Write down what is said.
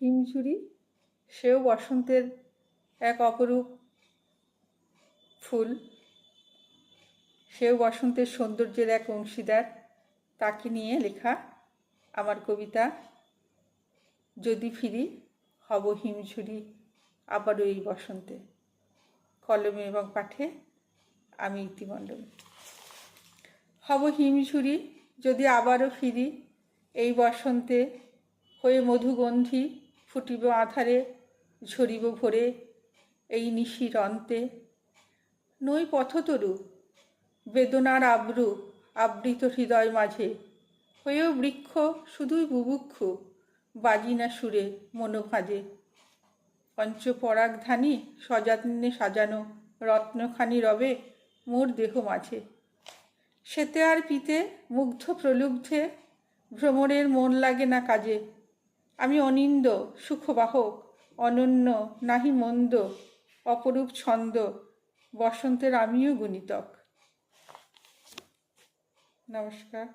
হিমঝুরি, সেও বসন্তের এক অপরূপ ফুল। সেও বসন্তের সৌন্দর্যের এক অংশীদার। তাকে নিয়ে লেখা আমার কবিতা, যদি ফিরি, হব হিমঝুরি আবারও এই বসন্তে। কলমে এবং পাঠে আমি ইতিমণ্ডল। হব হিমঝুরি, যদি আবারও ফিরি, এই বসন্তে হয়ে মধুগন্ধি ফুটিব আধারে, ঝরিব ভরে এই নিশির অন্তে নই পথতরু, বেদনার আব্রু আবৃত হৃদয় মাঝে। হয়েও বৃক্ষ শুধুই বুভুক্ষু, বাজি না সুরে মনোভাজে। পঞ্চপরাগ ধানি সযত্নে সাজানো রত্নখানি রবে মোর দেহ মাঝে। সেতে আর পিতে মুগ্ধ প্রলুব্ধে ভ্রমণের মন লাগে না কাজে। আমি অনিন্দ সুখবাহক অনন্য নাহি মন্দ অপরূপ ছন্দ বসন্তের আমিও গুণিতক। নমস্কার।